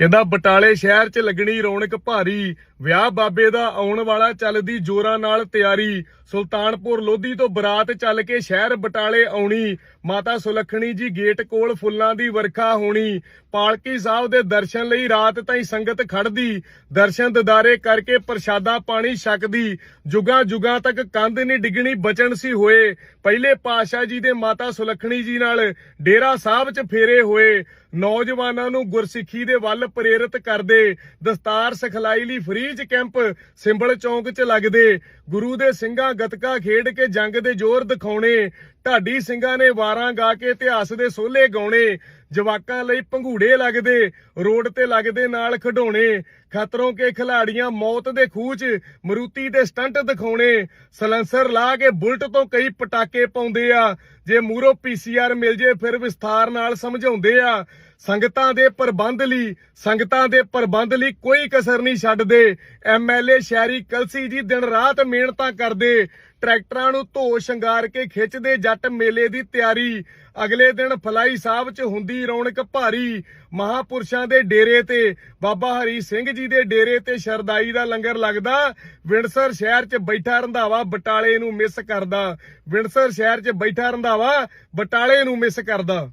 ਕਹਿੰਦਾ, ਬਟਾਲੇ ਸ਼ਹਿਰ 'ਚ ਲੱਗਣੀ ਰੌਣਕ ਭਾਰੀ। ਵਿਆਹ ਬਾਬੇ ਦਾ ਆਉਣ ਵਾਲਾ ਚੱਲਦੀ ਜੋਰਾਂ ਨਾਲ ਤਿਆਰੀ। ਸੁਲਤਾਨਪੁਰ ਲੋਧੀ ਤੋਂ ਬਰਾਤ ਚੱਲ ਕੇ ਸ਼ਹਿਰ ਬਟਾਲੇ ਆਉਣੀ। ਮਾਤਾ ਸੁਲੱਖਣੀ ਜੀ ਗੇਟ ਕੋਲ ਫੁੱਲਾਂ ਦੀ ਵਰਖਾ ਹੋਣੀ। ਪਾਲਕੀ ਸਾਹਿਬ ਦੇ ਦਰਸ਼ਨ ਲਈ ਰਾਤ ਤਾਈਂ ਸੰਗਤ ਖੜਦੀ। ਦਰਸ਼ਨ ਦਿਦਾਰੇ ਕਰਕੇ ਪ੍ਰਸ਼ਾਦਾ ਪਾਣੀ ਛਕਦੀ। ਜੁਗਾਂ ਜੁਗਾਂ ਤੱਕ ਕੰਧ ਨਹੀਂ ਡਿੱਗਣੀ, ਬਚਨ ਸੀ ਹੋਏ। ਪਹਿਲੇ ਪਾਤਸ਼ਾਹ ਜੀ ਦੇ ਮਾਤਾ ਸੁਲੱਖਣੀ ਜੀ ਨਾਲ ਡੇਰਾ ਸਾਹਿਬ 'ਚ ਫੇਰੇ ਹੋਏ। ਨੌਜਵਾਨਾਂ ਨੂੰ ਗੁਰਸਿੱਖੀ ਦੇ ਵੱਲ ਪ੍ਰੇਰਿਤ ਕਰਦੇ। ਦਸਤਾਰ ਸਿਖਲਾਈ ਲਈ ਫ੍ਰੀ ਚ ਕੈਂਪ ਸਿੰਬਲ ਚੌਂਕ 'ਚ ਲੱਗਦੇ। ਗੁਰੂ ਦੇ ਸਿੰਘਾਂ ਗਤਕਾ ਖੇਡ ਕੇ ਜੰਗ ਦੇ ਜ਼ੋਰ ਦਿਖਾਉਣੇ। ਢਾਡੀ ਸਿੰਘਾਂ ਨੇ ਵਾਰਾਂ ਗਾ ਕੇ ਇਤਿਹਾਸ ਦੇ ਸੋਲੇ ਗਾਉਣੇ, ਜਵਾਕਾਂ ਲਈ ਭੰਗੂੜੇ ਲੱਗਦੇ, ਰੋਡ ਤੇ ਲੱਗਦੇ ਨਾਲ ਖਡਾਉਣੇ ਖਤਰੋਂ ਕੇ ਖਿਲਾੜੀਆਂ ਮੌਤ ਦੇ ਖੂਹ 'ਚ ਮਰੂਤੀ ਦੇ ਸਟੰਟ ਦਿਖਾਉਣੇ, ਸਲੈਂਸਰ ਲਾ ਕੇ ਬੁਲਟ ਤੋਂ ਕਈ ਪਟਾਕੇ ਪਾਉਂਦੇ ਆ, ਜੇ ਮੂਰੋ ਪੀਸੀਆਰ ਮਿਲ ਜੇ ਫਿਰ ਵਿਸਥਾਰ ਨਾਲ ਸਮਝਾਉਂਦੇ ਆ, ਸੰਗਤਾਂ ਦੇ ਪ੍ਰਬੰਧ ਲਈ, ਸੰਗਤਾਂ ਦੇ ਪ੍ਰਬੰਧ ਲਈ ਕੋਈ ਕਸਰ ਨਹੀਂ ਛੱਡਦੇ ਐਮਐਲਏ ਸ਼ਹਿਰੀ ਕਲਸੀ ਜੀ ਦਿਨ ਰਾਤ ਮਿਹਨਤਾਂ ਕਰਦੇ ਟਰੈਕਟਰਾਂ ਨੂੰ ਧੋ ਸ਼ਿੰਗਾਰ ਕੇ ਖਿੱਚਦੇ ਜੱਟ ਮੇਲੇ ਦੀ ਤਿਆਰੀ। ਅਗਲੇ ਦਿਨ ਫਲਾਈ ਸਾਹਿਬ 'ਚ ਹੁੰਦੀ ਰੌਣਕ ਭਾਰੀ। ਮਹਾਪੁਰਸ਼ਾਂ ਦੇ ਡੇਰੇ ਤੇ, ਬਾਬਾ ਹਰੀ ਸਿੰਘ ਜੀ ਦੇ ਡੇਰੇ ਤੇ ਸ਼ਰਦਾਈ ਦਾ ਲੰਗਰ ਲੱਗਦਾ। ਵਿੰਡਸਰ ਸ਼ਹਿਰ 'ਚ ਬੈਠਾ ਰੰਧਾਵਾ ਬਟਾਲੇ ਨੂੰ ਮਿਸ ਕਰਦਾ। ਵਿੰਡਸਰ ਸ਼ਹਿਰ 'ਚ ਬੈਠਾ ਰੰਧਾਵਾ ਬਟਾਲੇ ਨੂੰ ਮਿਸ ਕਰਦਾ।